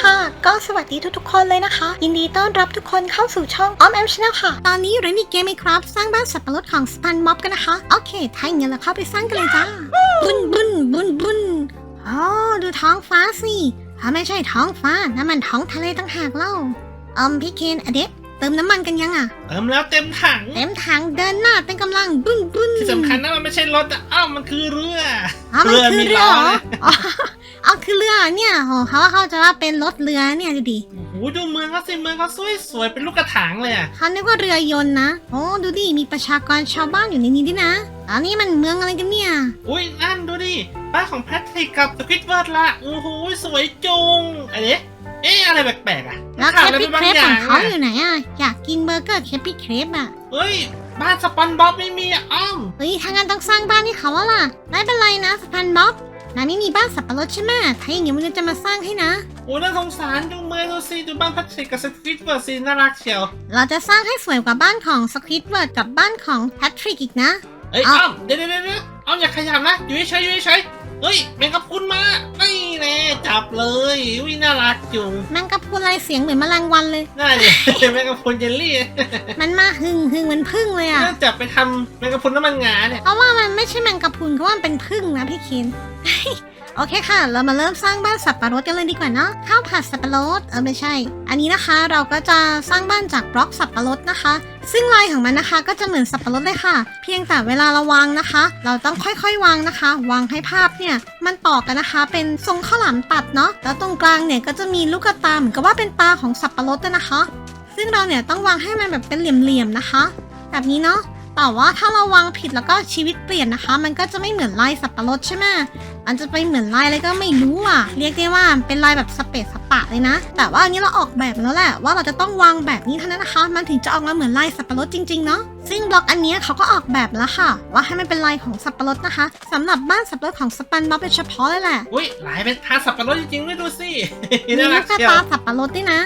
ค่ะ ก็สวัสดีทุกๆคนเลยนะคะ ยินดีต้อนรับทุกคนเข้าสู่ช่องออมแอมช n แนลค่ะ ตอนนี้เรามีเกมไหมครับ สร้างบ้านสับปะรดของสปันม็อบกันนะคะ โอเค ถ้าอย่างนั้นเราเข้าไปสร้างกันเลยจ้า บุนบุนบุนบุนอ๋อดูท้องฟ้าสิถ้าไม่ใช่ท้องฟ้านั่นมันท้องทะเลตั้งหากเล่าอมพี่เคนอเด็กเติมน้ำมันกันยังอะ เติมแล้วเต็มถัง เต็มถังเดินหน้าเป็นกำลังบุนบุนที่สำคัญนะมันไม่ใช่รถอะอ้าวมันคือเรืออ๋อมันคือเรือมีเรือล้อ เหรอนะอ๋อเอาคือเรือเนี่ยโอ้เขาว่าเขาจะว่าเป็นรถเรือเนี่ยดูดิโอ้โหดูเมืองเขาสิเมืองเขาสวยสวยๆเป็นลูกกระถางเลยอะเขานึกว่าเรือยนต์นะโอ้ดูดิมีประชากรชาวบ้านอยู่ในนี้ด้วยนะอันนี้มันเมืองอะไรกันเนี่ยอุ้ยนั่นดูดิบ้านของแพทริกกับสควิตเวิร์ดละโอ้โหสวยจุงอันนี้เอ๊ะอะไรแปลกๆอะแล้วเคขาดปอะไรปี้ไปเคบางรปอย่าของงเขาอะอยู่ไหนอะอยากกินเบอร์เกอร์เคปปี้เครปอะเฮ้ยบ้านสปันบ๊อบไม่มีอะอ้อมเฮ้ยถ้างั้นต้องสร้างบ้านให้เขาแล้วล่ะไม่เป็นไรนะสปันบ๊อบ นายไม่มีบ้านสับปะรดใช่ไหมถ้าอย่างนี้มันจะมาสร้างให้นะ โอ้น่าสงสารดูเมืองดูสิดูบ้านแพทริกกับสควิตเวิร์ดสิน่ารักเชียวเราจะสร้างให้สวยกว่าบ้านของสควิตเวิร์ดกับบ้านของแพทริกอีกนะ เอ้ยอ้าวอ้อมเดี๋ยวเดี๋ยวเดี๋ยวอ้อมอย่าขยับนะอยู่เฉยๆอยู่เฉยๆ เฮ้ยแมงกะพรุนมาไม่แน่จับเลยอุ้ยน่ารักจุงแมงกะพรุนลายเสียงเหมือนแมลงวันเลย น่าดิแมงกะพรุนเจลลี่ มันมาหึงหึงเหมือนพึ่งเลยอะน่าจะไปทำแมงกะพรุนน้ำมันงาเนี่ยเพราะว่ามันไม่ใช่แมงกะพรุนเพราะว่ามันเป็นพึ่งนะพี่เคน โอเคค่ะ เรามาเริ่มสร้างบ้านสับปะรดกันเลยดีกว่าเนาะข้าวผัดสับปะรดเออไม่ใช่ อันนี้นะคะเราก็จะสร้างบ้านจากบล็อกสับปะรดนะคะ ซึ่งลายของมันนะคะก็จะเหมือนสับปะรดเลยค่ะ เพียงแต่เวลาเราวางนะคะ เราต้องค่อยๆวางนะคะ วางให้ภาพเนี่ยมันต่อกันนะคะ เป็นทรงข้าวหลามตัดเนาะแล้วตรงกลางเนี่ยก็จะมีลูกตาเหมือนกับว่าเป็นตาของสับปะรดด้วยนะคะ ซึ่งเราเนี่ยต้องวางให้มันแบบเป็นเหลี่ยมๆนะคะ แบบนี้เนาะ แต่ว่าถ้าเราวางผิดแล้วก็ชีวิตเปลี่ยนนะคะ มันก็จะไม่เหมือนลายสับปะรดใช่ไหมมันจะไปเหมือนลายอะไรก็ไม่รู้อะ เรียกได้ว่าเป็นลายแบบสเปซสปะเลยนะ แต่ว่าอันนี้เราออกแบบมาแล้วแหละว่าเราจะต้องวางแบบนี้เท่านั้นนะคะ มันถึงจะออกมาเหมือนลายสับปะรดจริงๆเนาะซึ่งบล็อกอันเนี้ยเขาก็ออกแบบแล้วค่ะ ว่าให้มันเป็นลายของสับปะรดนะคะสำหรับบ้านสับปะรดของสปันบ็อบเป็นเฉพาะเลยแหละ อุ้ยลายเป็นทาสับปะรดจริงๆด้วยดูสิมีน่าลูรักกกระเชียวตาสับปะรดด้วยนะ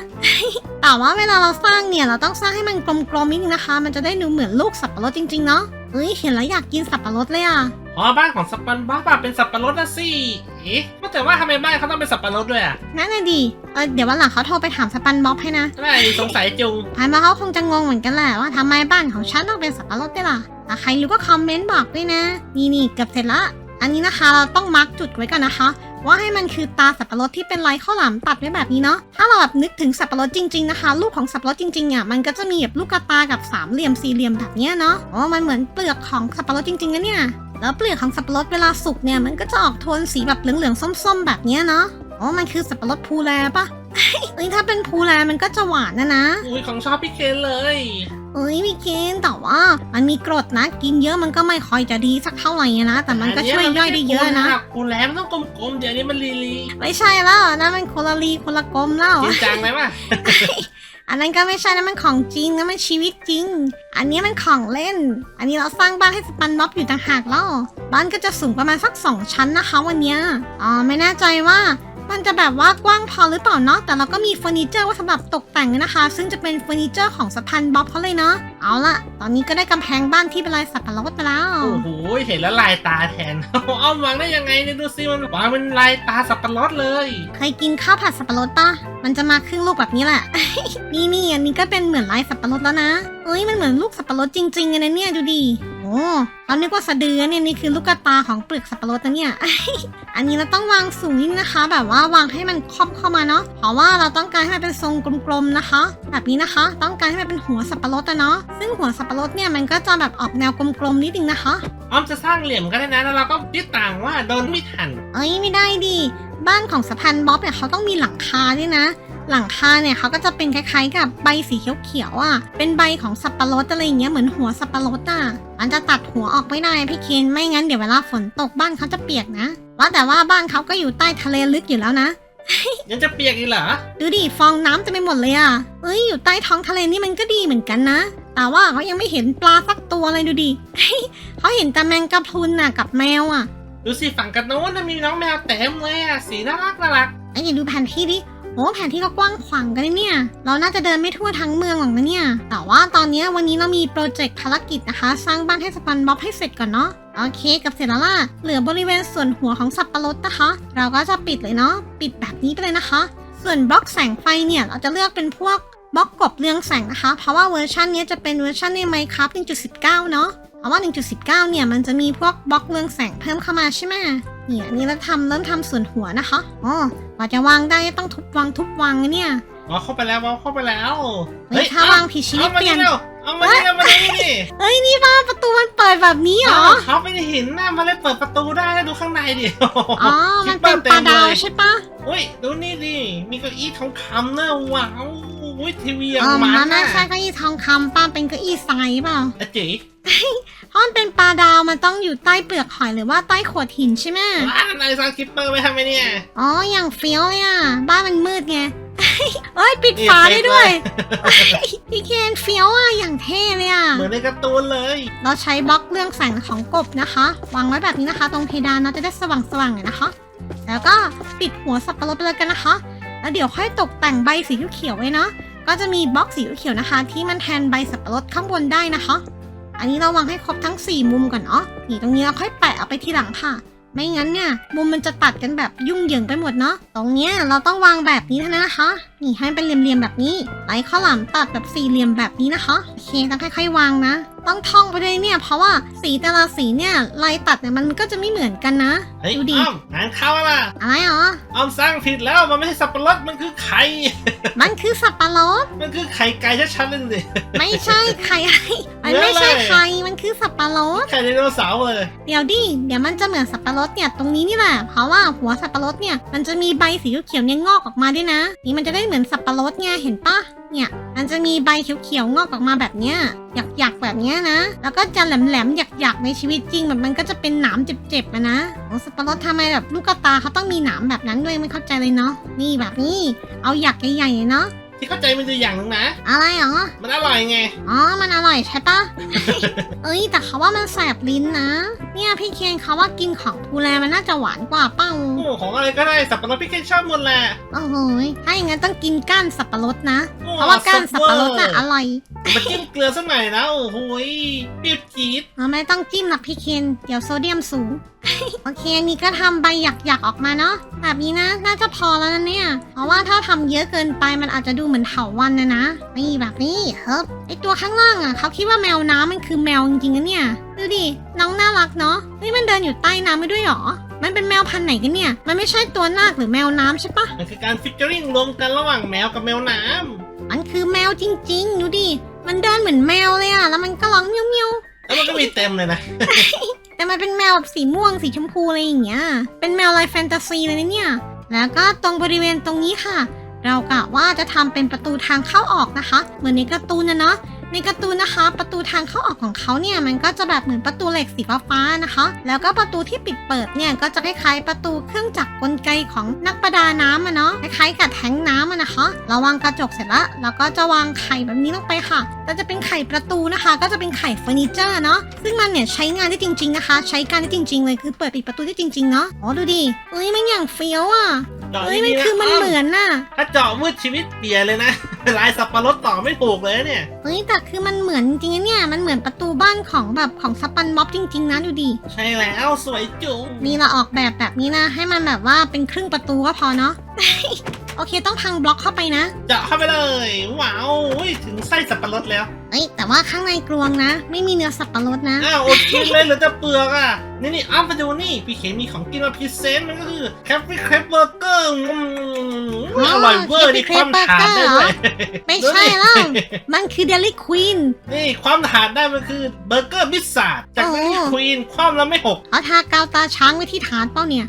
แต่ว่าเวลาเราสร้างเนี่ยเราต้องสร้างให้มันกลมๆนิดนึงนะคะ มันจะได้ดูเหมือนลูกสับปะรดจริงๆเนาะ เฮ้ยเห็นแล้วอยากกินสับปะรดเลยอะอ๋อบ้านของสปันบ๊อบอะเป็นสับปะรดนะสิเอ๊ะว่าแต่ว่าทำไมบ้านเขาต้องเป็นสับปะรดด้วยอะนั่นน่ะดิเออเดี๋ยววันหลังเขาโทรไปถามสปันบ๊อบให้นะน่าดิสงสัยจุงผ่านมาเขาคงจะงงเหมือนกันแหละว่าทำไมบ้านของฉันต้องเป็นสับปะรดด้วยล่ะแต่ใครรู้ก็คอมเมนต์บอกด้วยนะ นี่นี่เกือบเสร็จละอันนี้นะคะเราต้องมาร์กจุดไว้ก่อนนะคะ ว่าให้มันคือตาสับปะรดที่เป็นลายข้าวหลามตัดไว้แบบนี้เนาะถ้าเราแบบนึกถึงสับปะรดจริงๆนะคะรูปของสับปะรดจริงๆอะมันก็จะมีแบบลูกกระตากับสามเหลี่ยมสี่เหลี่ยมแบบเนี้ยเนาะอ๋อมันเหมือนเปลือกของสับปะรดจริงๆนะเนี่ยแล้วเปลือกของสับปะรดเวลาสุกเนี่ยมันก็จะออกโทนสีแบบเหลืองๆส้ม ๆ แบบเนี้ยเนาะอ๋อมันคือสับปะรดพูแลปะเอ้ยถ้าเป็นพูแลมันก็จะหวานนะนะอุ้ยของชอบพี่เคนเลย เอ้ยพี่เคนแต่ว่า มันมีกรดนะ กินเยอะมันก็ไม่ค่อยจะดีสักเท่าไหร่นะ แต่มันก็ช่วยย่อยได้เยอะนะกูแหลมต้องกลมๆเดี๋ยวนี้มันลีลีไม่ใช่แล้วนะมันคนละลีคนละกลมแล้วจริงจังไหมวะอันนั้นก็ไม่ใช่นะมันของจริงนะมันชีวิตจริง อันนี้มันของเล่น อันนี้เราสร้างบ้านให้สปันบ๊อบอยู่ต่างหากแล้วบ้านก็จะสูงประมาณสักสองชั้นนะคะวันเนี้ยอ๋อไม่แน่ใจว่า มันจะแบบว่ากว้างพอหรือเปล่าเนาะ แต่เราก็มีเฟอร์นิเจอร์ไว้สำหรับตกแต่งด้วยนะคะ ซึ่งจะเป็นเฟอร์นิเจอร์ของสปันบ๊อบเขาเลยเนาะ เอาละตอนนี้ก็ได้กำแพงบ้านที่เป็นลายสับปะรดไปแล้ว โอ้โห เห็นแล้วลายตาแทน เอาวางได้ยังไงเนี่ยดูสิมันวางเป็นลายตาสับปะรดเลย เคยกินข้าวผัดสับปะรดปะมันจะมาครึ่งลูกแบบนี้แหละ นี่นี่อันนี้ก็เป็นเหมือนลายสับปะรดแล้วนะ เอ้ยมันเหมือนลูกสับปะรดจริงๆเลยนะเนี่ยดูดิโอ้ เรานึกว่าสะดือเนี่ยนี่คือลูกกระตาของเปลือกสับปะรดนะเนี่ย อันนี้เราต้องวางสูงนิดนะคะ แบบว่าวางให้มันครอบเข้ามาเนาะ เพราะว่าเราต้องการให้มันเป็นทรงกลมๆนะคะ แบบนี้นะคะ ต้องการให้มันเป็นหัวสับปะรดอะเนาะ ซึ่งหัวสับปะรดเนี่ยมันก็จะแบบออกแนวกลมๆนิดนึงนะคะอ้อมจะสร้างเหลี่ยมก็ได้นะ แล้วเราก็ยึดต่างว่าโดนไม่ทัน เอ้ยไม่ได้ดิ บ้านของสะพานบ๊อบเนี่ยเขาต้องมีหลังคาด้วยนะ หลังคาเนี่ยเขาก็จะเป็นคล้ายๆ กับใบสีเขียวๆอะ เป็นใบของสับปะรดอะไรอย่างเงี้ยเหมือนหัวสับปะรดอะมันจะตัดหัวออกไม่ได้พี่เคนไม่งั้นเดี๋ยวเวลาฝนตกบ้านเขาจะเปียกนะ ว่าแต่ว่าบ้านเขาก็อยู่ใต้ทะเลลึกอยู่แล้วนะ ยังจะเปียกอีกเหรอ ดูดิฟองน้ำเต็มไปหมดเลยอะเอ้ยอยู่ใต้ท้องทะเลนี่มันก็ดีเหมือนกันนะ แต่ว่าเขายังไม่เห็นปลาสักตัวเลยดูดิ เขาเห็นแต่แมงกะพรุนน่ะกับแมวอะ ดูสิฝั่งกันโน้นนะมีน้องแมวเต็มเลยอะสีน่ารักน่ารักไอ้ยเดี๋ยวดูแผนที่ดิ โอ้แผนที่ก็กว้างขวางกันเนี่ย เราน่าจะเดินไม่ทั่วทั้งเมืองหรอกนะเนี่ย แต่ว่าตอนนี้วันนี้เรามีโปรเจกต์ภารกิจนะคะ สร้างบ้านให้สปันบ๊อบให้เสร็จก่อนเนาะโอเคกับเสร็จแล้วล่ะ เหลือบริเวณส่วนหัวของสับปะรดนะคะ เราก็จะปิดเลยเนาะปิดแบบนี้ไปเลยนะคะ ส่วนบล็อกแสงไฟเนี่ยเราจะเลือกเป็นพวกบล็อกกบเรืองแสงนะคะ เพราะว่าเวอร์ชันนี้จะเป็นเวอร์ชันใน Minecraft 1.19 เนาะเพราะว่า 1.19 เนี่ยมันจะมีพวกบล็อกเรืองแสงเพิ่มเข้ามาใช่ไหมเนี่ยนี่เราทำเริ่มทำส่วนหัวนะคะอ๋อ ว่าจะวางได้ต้องทุบวางทุบวางนะเนี่ยเอาเข้าไปแล้วเอาเข้าไปแล้วเฮ้ยถ้าวางผิดชนิดเอามาเปลี่ยนเร็วเอามานี่เอามานี่นี่เอ้ยนี่บ้านประตูมันเปิดแบบนี้เหรอเขาไม่ได้เห็นหน้ามาเลยเปิดประตูได้ดูข้างในดิอ๋อมันเป็นปลาดาวใช่ปะอุ้ยดูนี่ดิมีเก้าอี้ทองคำนะว้าว อุ้ยทีวีอย่างเออมัมันนไม่น่ะใช่เก้าอี้ทองคำป้าเป็นเก้าอี้ทรายเปล่าอะจีเพราะมันเป็นปลาดาวมันต้องอยู่ใต้เปลือกหอยหรือว่าใต้โขดหินใช่ไหมร้านนายซังคิปเปอร์ไปทำไมเนี่ยอ๋ออย่างเฟี้ยวเลยอะบ้านมันมืดไงเอ้ยปิดฝาได้ด้วยพี่เคนเฟี้ยวอะอย่างเท่เลยอะเหมือนในการ์ตูนเลย เราใช้บล็อกเรื่องแสงของกบนะคะวางไว้แบบนี้นะคะ ตรงเพดานเนาะจะได้สว่างสว่างๆหน่อยนะคะ แล้วก็ปิดหัวสับปะรดไปเลยกันนะคะ แล้วเดี๋ยวค่อยตกแต่งใบสีเขียวๆไว้เนาะ ก็จะมีบล็อกสีเขียวนะคะ ที่มันแทนใบสับปะรดข้างบนได้นะคะ อันนี้เราวางให้ครบทั้ง 4 มุมก่อนเนาะนี่ตรงนี้เราค่อยแปะเอาไปทีหลังค่ะ ไม่งั้นเนี่ยมุมมันจะตัดกันแบบยุ่งเหยิงไปหมดเนาะตรงเนี้ยเราต้องวางแบบนี้เท่านั้นนะคะ นี่ให้เป็นเหลี่ยมๆแบบนี้ไล่ข้อหลามตัดแบบสี่เหลี่ยมแบบนี้นะคะโอเคต้องค่อยๆวางนะ ต้องท่องไปด้วยเนี่ย เพราะว่าสีแต่ละสีเนี่ยลายตัดเนี่ยมันก็จะไม่เหมือนกันนะเฮ้ยดูดิอ้อมงานเข้าแล้วล่ะอะไรอ๋ออ้อมสร้างผิดแล้วมันไม่ใช่สับปะรดมันคือไข่ มันคือสับปะรดมันคือไข่ไก่ชัดๆเลยสิไม่ใช่ไข่มันไม่ใช่ไข่มันคือสับปะรดไข่ไดโนเสาร์เลยเดี๋ยวดิเดี๋ยวมันจะเหมือนสับปะรดเนี่ยตรงนี้นี่แหละเพราะว่าหัวสับปะรดเนี่ยมันจะมีใบสีเขียวๆเนี่ยงอกออกมาด้วยนะ นี่มันจะได้เหมือนสับปะรดไงเห็นปะ เนี่ย มันจะมีใบเขียวๆงอกออกมาแบบเนี้ยหยักๆแบบเนี้ยนะ แล้วก็จะแหลมๆหยักๆในชีวิตจริงแบบมันก็จะเป็นหนามเจ็บๆนะโอ้สับปะรดทำไมแบบลูกกระตาเขาต้องมีหนามแบบนั้นด้วยไม่เข้าใจเลยเนาะนี่แบบนี้ เอาหยักใหญ่ๆเนาะ ที่เข้าใจมันคืออย่างหนึงนะ อะไรเหรอ มันอร่อยไง อ๋อ มันอร่อยใช่ปะ เอ้ย แต่เขาว่ามันแสบลิ้นนะ เนี่ยพี่เคนเขาว่ากินของพูแลมันน่าจะหวานกว่าเป้าโอ้ของอะไรก็ได้สับปะรดพี่เคนชอบหมดแหละ โอ้โหยถ้าอย่างนั้นต้องกินก้านสับปะรดนะ โอ้เพราะว่าก้านสับปะรดน่ะซุปเวออร์ร่อยมาจิ้มเกลือสักหน่อยนะโอ้โหยเปรี้ยวจี๊ดเราไม่ต้องจิ้มหรอกพี่เคนเดี๋ยวโซเดียมสูง โอเคอันนี้ก็ทำใบหยักๆออกมาเนาะ แบบนี้นะ น่าจะพอแล้วนะเนี่ย เพราะว่าถ้าทำเยอะเกินไปมันอาจจะดูเหมือนเถาวันนะนะ นี่แบบนี้เฮ้บไอตัวข้างล่างอะเขาคิดว่าแมวน้ำมันคือแมวจริงๆนะเนี่ย ดูดิ น้องน่ารักเนาะเฮ้ยมันเดินอยู่ใต้น้ำไม่ด้วยเหรอ มันเป็นแมวพันธุ์ไหนกันเนี่ย มันไม่ใช่ตัวนาคหรือแมวน้ำใช่ปะ มันคือการฟิชเจอริงรวมกันระหว่างแมวกับแมวน้มันคือแมวจริง ๆ ดูดิ มันเดินเหมือนแมวเลยอะแล้วมันก็ร้องเมียวเมียวำแล้วมันก็มีเต็มเลยนะ ๆแต่มันเป็นแมวแบบสีม่วงสีชมพูอะไรอย่างเงี้ย เป็นแมวลายแฟนตาซีเลยนะเนี่ย แล้วก็ตรงบริเวณตรงนี้ค่ะ เรากะว่าจะทำเป็นประตูทางเข้าออกนะคะ เหมือนในการ์ตูนนะเนาะในการ์ตูนนะคะ ประตูทางเข้าออกของเขาเนี่ยมันก็จะแบบเหมือนประตูเหล็กสีฟ้านะคะ แล้วก็ประตูที่ปิดเปิดเนี่ยก็จะคล้ายๆประตูเครื่องจักรกลไกของนักประดาน้ำอะเนาะคล้ายๆกับแทงน้ำอะนะคะเราวางกระจกเสร็จแล้วเราก็จะวางไข่แบบนี้ลงไปค่ะก็จะเป็นไข่ประตูนะคะ ก็จะเป็นไข่เฟอร์นิเจอร์เนาะซึ่งมันเนี่ยใช้งานได้จริง ๆนะคะ ใช้การได้จริง ๆ เลยคือเปิดปิดประตูได้จริงๆเนาะอ๋อดูดิเอ้ยมันอย่างเฟี้ยวอะ เจาะเอ้ยดีมันๆะคือมันเหมือนน่ะถ้าเจาะมืดชีวิตเปลี่ยนเลยนะ ลายสับปะรดต่อไม่ถูกเลยเนี่ย เฮ้ยแต่คือมันเหมือนจริงๆนะเนี่ยมันเหมือนประตูบ้านของแบบของสปันบ๊อบจริง ๆนะดูดิใช่แล้วสวยจุ๋งนี่เราออกแบบแบบนี้นะ ให้มันแบบว่าเป็นครึ่งประตูก็พอเนาะ โอเคต้องพังบล็อกเข้าไปนะเจาะเข้าไปเลยว้าวอุ้ยถึงไส้สับปะรดแล้วเอ้ยแต่ว่าข้างในกลวงนะ ไม่มีเนื้อสับปะรดนะ อ้าวอดกินเลยเหลือแต่เปลือกอะนี่นี่อ้าวมาดูนี่พี่เขมีของกินมาพรีเซนต์มันก็คือแคปปี้เครปเบอร์เกอร์อร่อยเวอร์นี่ความถาดได้ด้วยไม่ใช่แล้วมันคือเดลิควีนนี่ความถาดได้มันคือเบอร์เกอร์บิสซาร์ดจากโอ้เดลี่ควีนความแล้วไม่หกเขาทากาวตาช้างไว้ที่ฐานเป้าเนี่ย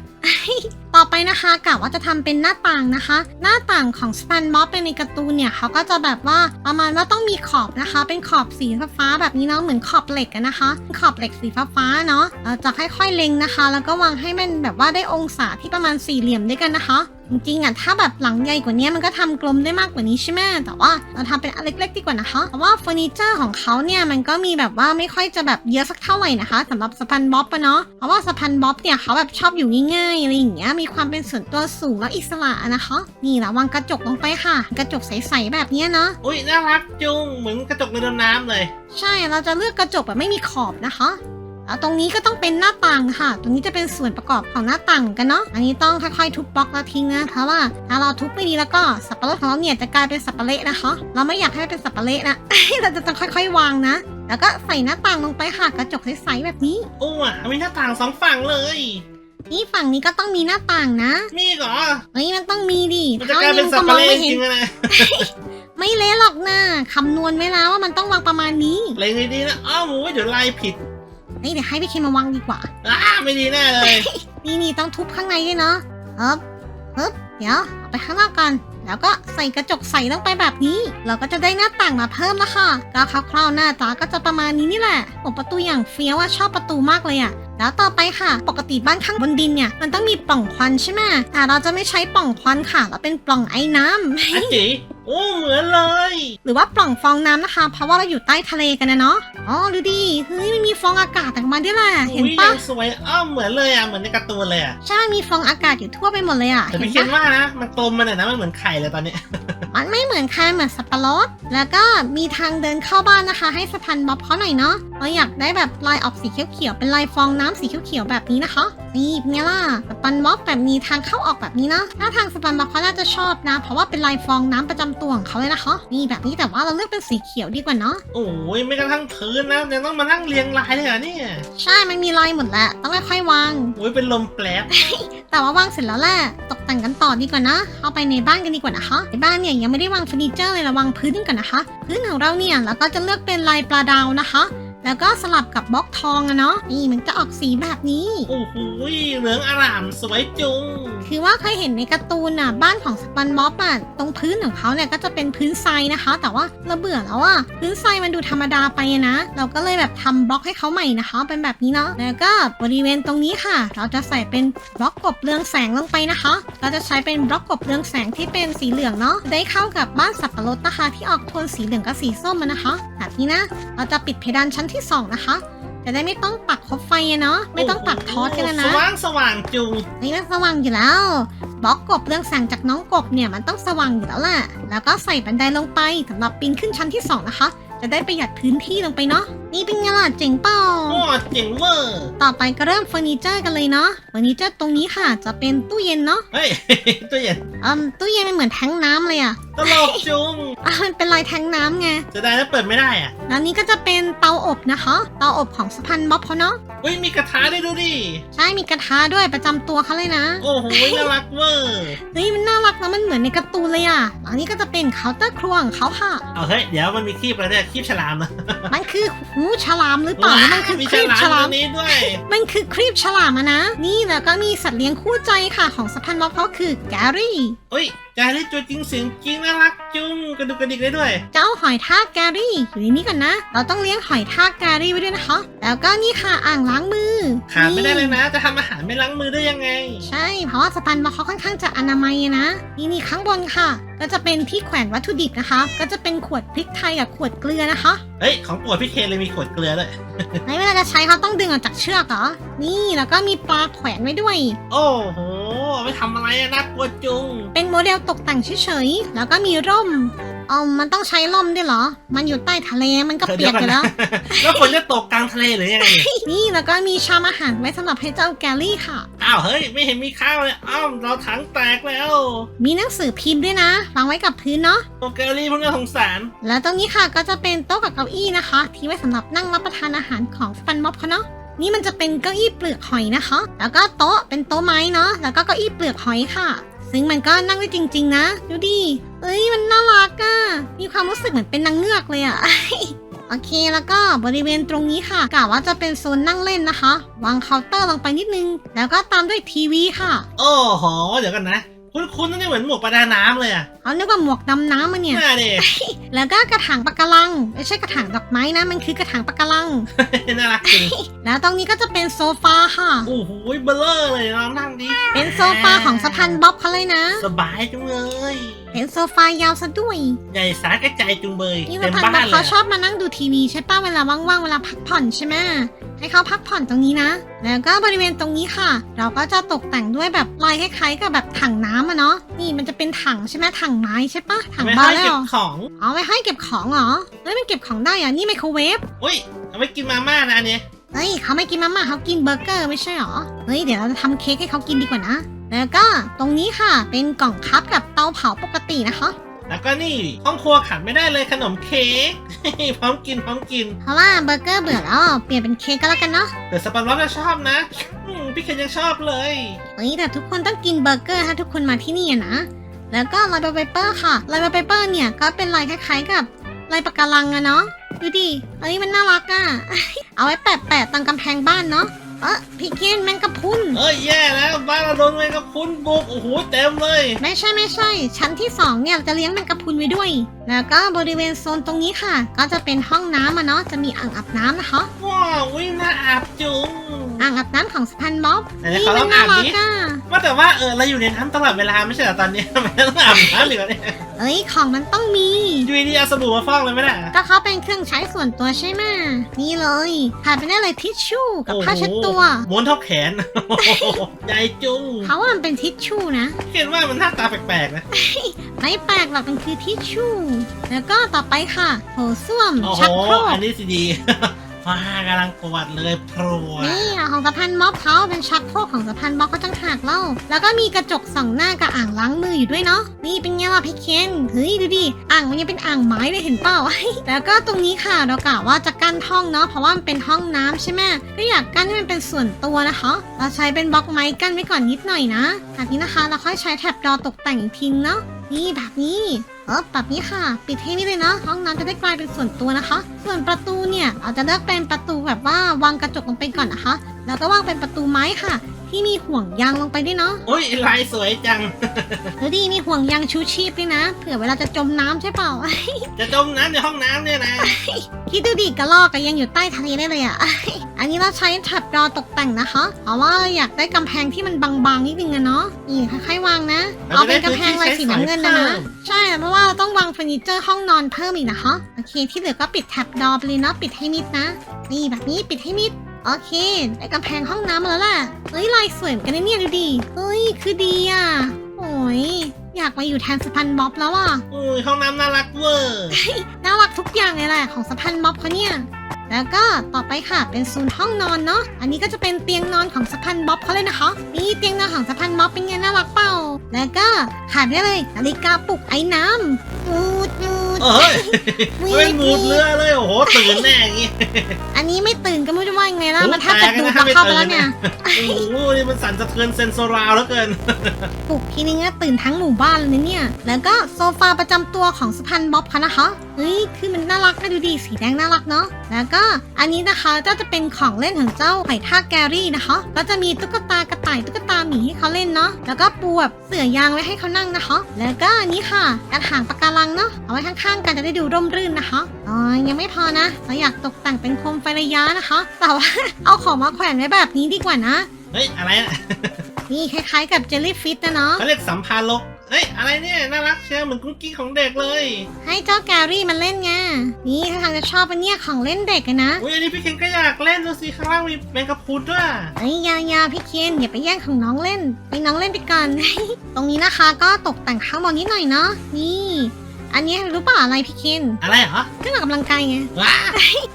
ต่อไปนะคะกะว่าจะทำเป็นหน้าต่างนะคะ หน้าต่างของสปันมอบเป็นในการ์ตูนเนี่ยเขาก็จะแบบว่าประมาณว่าต้องมีขอบนะคะ เป็นขอบสีฟ้าแบบนี้เนาะเหมือนขอบเหล็กนะคะ ขอบเหล็กสีฟ้าเนาะจะค่อยๆเล็งนะคะ แล้วก็วางให้มันแบบว่าได้องศาที่ประมาณสี่เหลี่ยมด้วยกันนะคะ จริงๆอะถ้าแบบหลังใหญ่กว่านี้มันก็ทำกลมได้มากกว่านี้ใช่ไหมแต่ว่าเราทำเป็นอันเล็กๆดีกว่านะคะเพราะว่าเฟอร์นิเจอร์ของเขาเนี่ยมันก็มีแบบว่าไม่ค่อยจะแบบเยอะสักเท่าไหร่นะคะสำหรับสปันบ๊อบอะเนาะเพราะว่าสปันบ๊อบเนี่ยเขาแบบชอบอยู่ง่ายๆอะไรอย่างเงี้ยมีความเป็นส่วนตัวสูงแล้วอิสระนะคะ นี่ละวางกระจกลงไปค่ะ กระจกใสๆแบบเนี้ยเนาะอุ้ยน่ารักจุงเหมือนกระจกเรือดำน้ำเลย ใช่เราจะเลือกกระจกแบบไม่มีขอบนะคะ แล้วตรงนี้ก็ต้องเป็นหน้าต่างค่ะ ตรงนี้จะเป็นส่วนประกอบของหน้าต่างเหมือนกันเนาะ อันนี้ต้องค่อยๆทุบบล็อกแล้วทิ้งนะเพราะว่าถ้าเราทุบไม่ดีแล้วก็สับปะรดของเราเนี่ยจะกลายเป็นสับปะเละนะคะ เราไม่อยากให้เป็นสับปะเละนะ เราจะต้องค่อย ๆ วางนะ แล้วก็ใส่หน้าต่างลงไปค่ะกระจกใสๆแบบนี้ โอ้อะมีหน้าต่างสองฝั่งเลย นี่ฝั่งนี้ก็ต้องมีหน้าต่างนะ มีอีกเหรอเฮ้ยมันต้องมีดิมันจะกลายเป็นสับปะมองเละไม่จเห็นริงๆนะไม่เละหรอกนะคำนวณไว้แล้วว่ามันต้องวางประมาณนี้เลยไงดีนะอ้าวหมูเดี๋ยวลายผิด นี่เดี๋ยวให้พี่เคนมาวางดีกว่า อ้าไม่ดีแน่เลยนี่นี่ต้องทุบข้างในด้วยเนาะฮึบฮึบเดี๋ยวเอาไปข้างนอกกันแล้วก็ใส่กระจกใส่ลงไปแบบนี้ เราก็จะได้หน้าต่างมาเพิ่มแล้วค่ะก็คร่าวๆหน้าตาก็จะประมาณนี้นี่แหละโอ้ประตูอย่างเฟี้ยวว่าชอบประตูมากเลยอะแล้วต่อไปค่ะ ปกติบ้านข้างบนดินเนี่ย มันต้องมีปล่องควันใช่ไหมแต่เราจะไม่ใช้ปล่องควันค่ะ เราเป็นปล่องไอ้น้ำอาจิ โอ้เหมือนเลย หรือว่าปล่องฟองน้ำนะคะ เพราะว่าเราอยู่ใต้ทะเลกันนะเนาะอ๋อดูดิเฮ้ยมันมีฟองอากาศออกมาด้วยแหละเห็นอุ้ยปะยังสวยอ้าวเหมือนเลยอะเหมือนในการ์ตูนเลยอะใช่มีฟองอากาศอยู่ทั่วไปหมดเลยอะแต่เห็พี่นเขียปะนว่านะมันกลมมันหน่อยนะมันเหมือนไข่เลยตอนนี้มันไม่เหมือนใครเหมือนสับปะรด แล้วก็มีทางเดินเข้าบ้านนะคะ ให้สะพานบ๊อบเขาหน่อยเนาะเราอยากได้แบบลายออกสีเขียวๆเป็นลายฟองน้ำสีเขียวๆแบบนี้นะคะนี่เป็นไงล่ะสปันบ๊อบแบบมีทางเข้าออกแบบนี้นะถ้าทางสปันบ๊อบเขาน่าจะชอบนะ เพราะว่าเป็นลายฟองน้ำประจำตัวของเขาเลยนะคะ นี่แบบนี้แต่ว่าเราเลือกเป็นสีเขียวดีกว่าเนาะ โอ้ยไม่กระทั่งพื้นนะยังต้องมานั่งเรียงลายเลยเหรอเนี่ย ใช่ มันมีลายหมดแหละ ต้องค่อยๆวาง โอ้ยเป็นลมแปลบ แต่ว่าวางเสร็จแล้วแหละ ตกแต่งกันต่อดีกว่านะเข้าไปในบ้านกันดีกว่านะคะ ในบ้านเนี่ยยังไม่ได้วางเฟอร์นิเจอร์เลยระวางพื้นกันก่อนนะคะ พื้นของเราเนี่ยแล้วก็จะเลือกเป็นลายปลาดาวนะคะ แล้วก็สลับกับบล็อกทองอะเนาะนี่มันจะออกสีแบบนี้ โอ้โหเหลืองอร่ามสวยจุง คือว่าเคยเห็นในการ์ตูนอะบ้านของสปันบ๊อบอะตรงพื้นของเขาเนี่ยก็จะเป็นพื้นทรายนะคะ แต่ว่าเราเบื่อแล้วอะพื้นทรายมันดูธรรมดาไปอะนะ เราก็เลยแบบทำบล็อกให้เขาใหม่นะคะ เป็นแบบนี้เนาะแล้วก็บริเวณตรงนี้ค่ะ เราจะใส่เป็นบล็อกกบเรืองแสงลงไปนะคะ เราจะใช้เป็นบล็อกกบเรืองแสงที่เป็นสีเหลืองเนาะได้เข้ากับบ้านสับปะรดนะคะ ที่ออกโทนสีเหลืองกับสีส้มอะนะคะ แบบนี้นะ เราจะปิดเพดานชั้นที่สองนะคะ จะได้ไม่ต้องปักคบไฟอะเนาะ ไม่ต้องปักทอสกันนะสนะว่างสว่างจุงนี่มันสว่างอยู่แล้ว บล็อกกบเรื่องแสงจากน้องกบเนี่ยมันต้องสว่างอยู่แล้วแหละแล้วก็ใส่บันไดลงไปสำหรับปีนขึ้นชั้นที่สองนะคะ จะได้ประหยัดพื้นที่ลงไปเนาะ นี่เป็นไงล่ะเจ๋งเปล่าโอ้เจ๋งเวอร์ ต่อไปก็เริ่มเฟอร์นิเจอร์กันเลยเนาะเฟอร์นิเจอร์ตรงนี้ค่ะจะเป็นตู้เย็นเนาะเฮ้ยตัวเย็นอืมตู้เย็นมันเหมือนแทงน้ำเลยอะตลกจุงอะมันเป็นลายแทงน้ำไงจะได้แล้วเปิดไม่ได้อะแล้วนี่ก็จะเป็นเตาอบนะคะเตาอบของสปันบ๊อบเขาเนาะอุ้ยมีกระทะด้วยดูดิใช่มีกระทะด้วยประจำตัวเขาเลยนะ โอ้โหน่ารักเวอร์เฮ้ยมันน่ารักนะมันเหมือนในการ์ตูนเลยอะอันนี้ก็จะเป็นเคาน์เตอร์ครัวของเขาค่ะ เอาเฮ้ยเดี๋ยวมันมีคีบอะไรด้วยคีบฉลามนะมันคือหูฉลามหรือเปล่าหรือมันคือมีคฉรีบลามฉลาตัมวนี้ด้วย มันคือครีบฉลามอะนะ นี่แล้วก็มีสัตว์เลี้ยงคู่ใจค่ะของสะพานม็อบเขาคือแกรี่เฮ้ยจารีตัวจริงเสียงจริงน่ารักจุงกระดูกกระดิกได้ด้วย เจ้าหอยทากแกรี่อยู่ในนี้ก่อนนะ เราต้องเลี้ยงหอยทากแกรี่ไว้ด้วยนะคะ แล้วก็นี่ค่ะอ่างล้างมือขาดไม่ได้เลยนะ จะทำอาหารไม่ล้างมือได้ยังไง ใช่ เพราะว่าสะพานม็อบเขาค่อนข้างจะอนามัยอะนะ นี่นี่ข้างบนค่ะ ก็จะเป็นที่แขวนวัตถุดิบนะคะ ก็จะเป็นขวดพริกไทยกับขวดเกลือนะคะ เฮ้ย ของโปวดพี่เคนเลยมีขวดเกลือด้วย ในเวลาจะใช้เขาต้องดึงออกจากเชือกเหรอ นี่แล้วก็มีปลาแขวนไว้ด้วย โอ้โหเอาไปทำอะไรอะน่ากลัวจุง เป็นโมเดลตกแต่งเฉยๆ แล้วก็มีร่ม อ๋อมันต้องใช้ร่มด้วยเหรอ มันอยู่ใต้ทะเลมันก็เปียกอยู่แล้ว แล้วฝนจะตกกลางทะเลหรือยังไงเนี่ยนี่แล้วก็มีชามอาหารไว้สำหรับให้เจ้าแกลลี่ค่ะ อ้าวเฮ้ย ไม่เห็นมีข้าวเลยอ้าวเราถังแตกแล้ว มีหนังสือพิมพ์ด้วยนะวางไว้กับพื้นเนาะโปรแกรลี่พวกน่าสงสาร แล้วตรงนี้ค่ะก็จะเป็นโต๊ะกับเก้าอี้นะคะ ที่ไว้สำหรับนั่งรับประทานอาหารของสปันม็อบเขาเนาะนี่มันจะเป็นเก้าอี้เปลือกหอยนะคะ แล้วก็โต๊ะเป็นโต๊ะไม้เนาะ แล้วก็เก้าอี้เปลือกหอยค่ะ ซึ่งมันก็นั่งได้จริง ๆ นะ ดูดิ เอ้ยมันน่ารักอะ่ะมีความรู้สึกเหมือนเป็นนางเงือกเลยอะ่ะโอเคแล้วก็บริเวณตรงนี้ค่ะกะว่าจะเป็นโซนนั่งเล่นนะคะ วางเคาน์เตอร์ลงไปนิดนึง แล้วก็ตามด้วยทีวีค่ะ โอ้โห เดี๋ยวกันนะ คุณคุณนั่นนี่เหมือนหมวกประดาน้ำเลยอะเขาเรียกว่าหมวกดำน้ำมันเนี่ย น่าดิ แล้วก็กระถางปะการัง ไม่ใช่กระถางดอกไม้นะ มันคือกระถางปะการัง น่ารักจริงแล้วตรงนี้ก็จะเป็นโซฟาค่ะ โอ้โหเบลเลอร์เลยเรานั่งดิเป็นโซฟาของสะพานบ๊อบเขาเลยนะ สบายจังเลย เป็นโซฟายาวซะด้วย ใหญ่สาแก่ใจจุงเบยนี่เต็สะมพานบ้าบ๊อนบเลเขายชอบมานั่งดูทีวีใช่ป่ะเวลาว่างๆเวลาพักผ่อนใช่ไหมให้เขาพักผ่อนตรงนี้นะ แล้วก็บริเวณตรงนี้ค่ะ เราก็จะตกแต่งด้วยแบบลายคล้ายๆกับแบบถังน้ำอะเนาะนี่มันจะเป็นถังใช่ไหมถังไม้ใช่ปะถังไม่บาให้ร์แล้วเก็เหรบอของเอาไว้ให้เก็บของเหรอเฮ้ยมันเก็บของได้อะนี่ไมโครเวฟอุ้ยเอาไว้กินมาม่านะอันนี้เฮ้ยเขาไม่กินมาม่าเขากินเบอร์เกอร์ไม่ใช่หรอเฮ้ยเดี๋ยวเราจะทำเค้กให้เขากินดีกว่านะ แล้วก็ตรงนี้ค่ะเป็นกล่องคัพกับเตาเผาปกตินะคะ แล้วก็นี่ห้องครัวขาดไม่ได้เลยขนมเค้ก พร้อมกินพร้อมกิน เพราะว่าเบอร์เกอร์เบื่อแล้วเปลี่ยนเป็นเค้กก็แล้วกันเนาะแต่สปันล็อกก็ชอบนะอืมพี่เคนยังชอบเลยเฮ้ยแต่ทุกคนต้องกินเบอร์เกอร์ถ้าทุกคนมาที่นี่อะนะ แล้วก็ลายเปเปอร์ค่ะลายเปเปอร์เนี่ยก็เป็นลายคล้ายๆกับลายปะการังอะเนาะดูดิเฮ้ยมันน่ารักอะ เอาไว้แปะๆตรงกำแพงบ้านเนาะ เออพี่เคนแมงกะพรุนเอ้ยแย่แล้วบ้านเราโดนแมงกะพรุนบุกโอ้โหเต็มเลย ไม่ใช่ไม่ใช่ ชั้นที่สองเนี่ยเราจะเลี้ยงแมงกะพรุนไว้ด้วย แล้วก็บริเวณโซนตรงนี้ค่ะ ก็จะเป็นห้องน้ำอะเนาะจะมีอ่างอาบน้ำนะคะว้าววิ่งน่าอาบจุง อ่างอาบน้ำของสปันบ๊อบไหนๆนี่ขอลมัองน่าอาบรักดิอะว่าแต่ว่าเออเราอยู่ในน้ำตลอดเวลาไม่ใช่เหรอตอนนี้ทำไมต้องอาบน้ำอีกแล้วเนี่ยเอ้ยของมันต้องมี อยู่ดีๆเอาสบู่มาฟอกเลยไม่ได้ก็เขาเป็นเครื่องใช้ส่วนตัวใช่ไหมนี่เลยขาดไปได้เลยทิชชู่กับผ้าเช็ดตัว โอ้โหม้วนเท่าแขนโอ้โหใหญ่จุงเขาว่ามันเป็นทิชชู่นะ เห็นว่ามันหน้าตาแปลกๆนะ ไม่แปลกหรอกมันคือทิชชู่ แล้วก็ต่อไปค่ะ โถส้วม โอ้โห ชักโครกอันนี้สิดี ว้ากำลังปวดเลยพรวดนี่ของสะพานม็อบเขาเป็นชักโครกของสะพานม็อบเขาจังหากเล่า แล้วก็มีกระจกส่องหน้ากับอ่างล้างมืออยู่ด้วยเนาะนี่เป็นไงล่ะพี่เคนเฮ้ยดูดิอ่างมันยังเป็นอ่างไม้เลยเห็นเปล่า แล้วก็ตรงนี้ค่ะเรากะว่าจะกั้นห้องเนาะเพราะว่ามันเป็นห้องน้ำใช่ไหมก็อยากกั้นให้มันเป็นส่วนตัวนะคะ เราใช้เป็นบล็อกไม้กั้นไว้ก่อนนิดหน่อยนะแบบนี้นะคะเราค่อยใช้แท็บดอตกแต่งอีกทีเนาะนี่แบบนี้ เออแบบนี้ค่ะ ปิดให้นี่เลยเนาะห้องน้ำจะได้กลายเป็นส่วนตัวนะคะ ส่วนประตูเนี่ยเราจะเลือกเป็นประตูแบบว่าวางกระจกลงไปก่อนนะคะ แล้วก็วางเป็นประตูไม้ค่ะ ที่มีห่วงยางลงไปด้วยเนาะโอ้ยลายสวยจัง แล้วดีมีห่วงยางชูชีพด้วยนะเผื่อเวลาจะจมน้ำใช่เปล่า จะจมน้ำในห้องน้ำเนี่ยนะ คิดดูดิกระลอกก็ยังอยู่ใต้ทะเลได้เลยอะอันนี้เราใช้แท็บดอตกแต่งนะคะ เพราะว่าอยากได้กำแพงที่มันบางๆนิดนึงอะเนาะนี่ค่อยๆวางนะ เราเอาจะได้เป็นกำแพงลายสีน้ำเงินนะพื้นที่นะใช้สอยเพิ่มใช่เพราะว่าเราต้องวางเฟอร์นิเจอร์ห้องนอนเพิ่มอีกนะคะ โอเคที่เหลือก็ปิดแท็บดอไปเลยเนาะปิดให้มิดนะ นี่แบบนี้ปิดให้มิด โอเคได้กำแพงห้องน้ำมาแล้วแหละเฮ้ยลายสวยเหมือนกันนะเนี่ยดูดิเฮ้ยคือดีอะโอ้ยอยากมาอยู่แทนสปันบ๊อบแล้วอะอุ้ยห้องน้ำน่ารักเวอร์น่ารักทุกอย่างเลยแหละของสะพานม็อบเขาเนี่ยแล้วก็ต่อไปค่ะเป็นโซนห้องนอนเนาะอันนี้ก็จะเป็นเตียงนอนของสะพานม็อบเขาเลยนะคะนี่เตียงนอนของสะพานม็อบเป็นไงน่ารักเปล่าแล้วก็ขาดไม่ได้เลยนาฬิกาปลุกไอ้น้ำมูดมูด เอ้ยวีไม่ดมูดเรือเลยโอ้โหตื่นแน่อย่างงี้อันนี้ไม่ตื่นก็ไม่รู้จะว่ายังไงแล้วโอ้มันแทบจะแปลดูกดนะเราเข้าไปไม่ตื่นแล้วเนี่ยโอ้โหนี่มันสั่นสะเทือนเซนโซราวแล้วเกินปลุกทีนึงก็ตื่นทั้งหมู่บ้านเลยนะเนี่ย แล้วก็โซฟาประจำตัวของสะพานบ๊อบเขานะคะเฮ้ยคือมันน่ารักนะดูดิสีแดงน่ารักเนาะแล้วก็อันนี้นะคะก็จะเป็นของเล่นของเจ้าไผ่ทากแกรี่นะคะ ก็จะมีตุ๊กตากระต่ายตุ๊กตาหมีให้เขาเล่นเนาะแล้วก็ปูแบบเสื่อยางไว้ให้เขานั่งนะคะ แล้วก็อันนี้ค่ะกระถางปะการังเนาะเอาไว้ข้างๆกันจะได้ดูร่มรื่นนะคะอ๋อยังไม่พอนะเราอยากตกแต่งเป็นโคมไฟระยะนะคะ แต่ว่าเอาของมาแขวนไว้แบบนี้ดีกว่านะเฮ้ยอะไรนะนี่คล้ายๆกับเจลลี่ฟิตนะเนาะเขาเรียกสัมภาระ เฮ้ยอะไรเนี่ยน่ารักเชียวเหมือนกุ๊กกิ๊กของเด็กเลย ให้เจ้าแกรี่มันเล่นไง นี่ถ้าทางจะชอบเป็นเนี่ยของเล่นเด็กอะนะ อุ้ยอันนี้พี่เคนก็อยากเล่นดูสิข้างล่างมีแมงกะพรุนด้วยเอ้ยอยาอยาพี่เคนอย่าไปแย่งของน้องเล่นให้น้องเล่นไปก่อน ตรงนี้นะคะก็ตกแต่งข้างบนนิดหน่อยเนาะ นี่ อันนี้รู้ป่ะอะไรพี่เคนอะไรเหรอเครื่องออกกำลังกายไง ว้า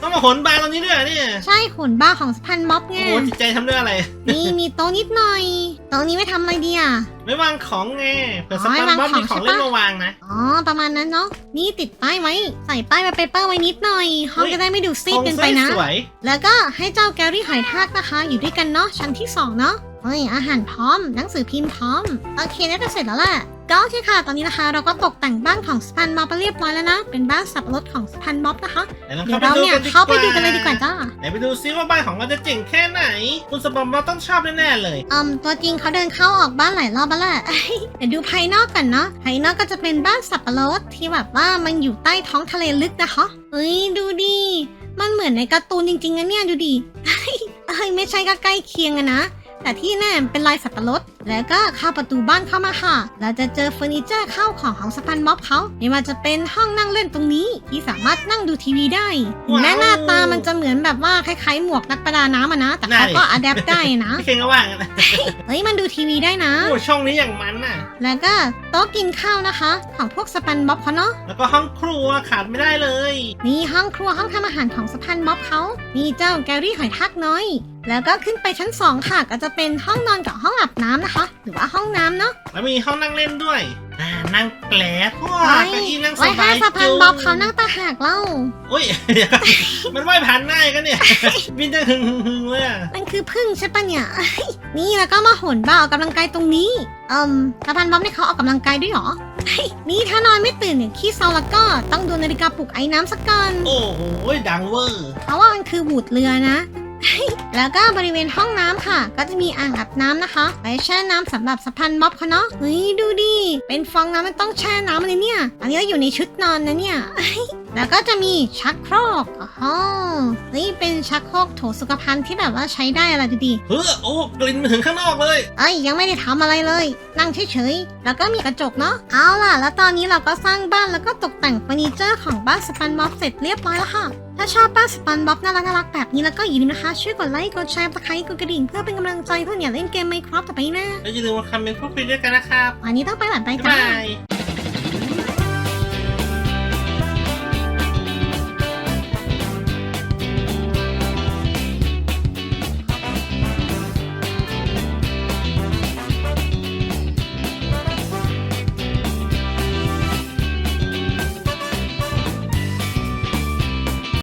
ต้องมาขนบานตรงนี้ด้วยเหรอเนี่ยใช่ขนบ้าของสะพานม็อบไง โอ้โหจิตใจทำด้วยอะไร นี่มีโต๊ะนิดหน่อย โต๊ะนี้ไม่ทำอะไรดีอะ ไม่วางของไงเผื่ออ๋สอปันวางบ๊อบของมีของใช่เล่นปะมาวางนะ อ๋อ ประมาณนั้นเนาะ นี่ติดป้ายไว้ ใส่ป้ายเปเปอร์ไว้นิดหน่อย ห้องเฮ้ยจะได้ไม่ดูซีดของเกินไปนะ สวย แล้วก็ให้เจ้าแกรี่หอยทากนะคะ อยู่ด้วยกันเนาะชั้นที่สองเนาะเฮ้ยอาหารพร้อมหนังสือพิมพ์พร้อมโอเคน่าจะเสร็จแล้วแหละ ก็โอเคค่ะ ตอนนี้นะคะ เราก็ตกแต่งบ้านของสปันม็อบไปเรียบร้อยแล้วนะ เป็นบ้านสับปะรดของสปันม็อบนะคะๆไหนลองเดี๋ยวเข้าเราไปดูเนี่ยกันดีกว่าเข้าไปดูกันเลยดีกว่าจ้าไหนไปดูซิว่าบ้านของเราจะเจ๋งแค่ไหน คุณสปันบ๊อบต้องชอบแน่ๆเลย อืมตัวจริงเขาเดินเข้าออกบ้านหลายรอบแล้วแหละ เดี๋ยวดูภายนอกกันเนาะ ภายนอกก็จะเป็นบ้านสับปะรดที่แบบว่ามันอยู่ใต้ท้องทะเลลึกนะคะเฮ้ยดูดิ มันเหมือนในการ์ตูนจริงๆนะเนี่ยดูดิเฮ้ยไม่ใช่ก็ใกล้เคียงอะนะ แต่ที่แน่เป็นลายสับปะรด แล้วก็เข้าประตูบ้านเข้ามาค่ะ เราจะเจอเฟอร์นิเจอร์เข้าของของสปันบ๊อบเขาไม่ว่าจะเป็นห้องนั่งเล่นตรงนี้ที่สามารถนั่งดูทีวีได้ถึงแม้หน้าตามันจะเหมือนแบบว่าคล้ายๆ หมวกนักประดาน้ำอะนะ แต่เขาก็อัดแอปได้นะพี่เคนก็ว่างั้นนะเฮ้ยมันดูทีวีได้นะ โอ้ช่องนี้อย่างมันน่ะ แล้วก็โต๊ะกินข้าวนะคะ ของพวกสปันบ๊อบเขาเนาะ แล้วก็ห้องครัวขาดไม่ได้เลย นี่ห้องครัวห้องทำอาหารของสปันบ๊อบเขามีเจ้าแกรี่หอยทากน้อย แล้วก็ขึ้นไปชั้นสองค่ะก็จะเป็นห้องนอนกับห้องอาบน้ำนะคะหรือว่าห้องน้ำเนาะแล้วมีห้องนั่งเล่นด้วย อ่านั่งแกลบว้าไว้เก้าอี้นั่งสไว้ให้บายสปันบ๊อบเขานั่งตาหากเล่า อุ้ยเดี๋ยวก่อนมันว่ายผ่านหน้ากันเนี่ยบินจะหึงหึงหึงเลยอะมันคือพึ่งใช่ปะเนี่ย นี่แล้วก็มาโหนบ้าออกกำลังกายตรงนี้ เอิมสปันบ๊อบนี่เขาออกกำลังกายด้วยเหรอ นี่ถ้านอนไม่ตื่นเนี่ยขี้เซาแล้วก็ต้องดูนาฬิกาปลุกไอ้น้ำสักก่อน โอ้โหดังเวอร์ เพราะว่ามันคือบูดเรือนะ แล้วก็บริเวณห้องน้ำค่ะ ก็จะมีอ่างอาบน้ำนะคะไว้แช่น้ำสำหรับสะพานม็อบเขาเนาะเฮ้ยดูดิเป็นฟองน้ำมันต้องแช่น้ำเลยเนี่ย อันนี้เราอยู่ในชุดนอนนะเนี่ยแล้วก็จะมีชักโครกอ๋อนี่เป็นชักโครกโถสุขภัณฑ์ที่แบบว่าใช้ได้อะไรดูดิเฮ้อโอ้กลิ่นมาถึงข้างนอกเลยเอ้ยยังไม่ได้ทำอะไรเลย นั่งเฉยๆแล้วก็มีกระจกเนาะเอาล่ะ แล้วตอนนี้เราก็สร้างบ้านแล้วก็ตกแต่งเฟอร์นิเจอร์ของบ้านสปันบ๊อบเสร็จเรียบร้อยแล้วค่ะ ถ้าชอบบ้านสปันบ๊อบน่ารักน่ารักๆแบบนี้แล้วก็อย่าลืมนะคะ ช่วยกดไลค์ กดแชร์ตะไคร้กดกระดิ่ง เพื่อเป็นกำลังใจเพื่อเนี่ยเล่นเกมไมค์ครับต่อไปนะแล้วอย่าลืมมาคอมเมนต์พูดคุยด้วยกันนะครับวันนี้ต้องไปหลันไปบ๊ายจ้า บาย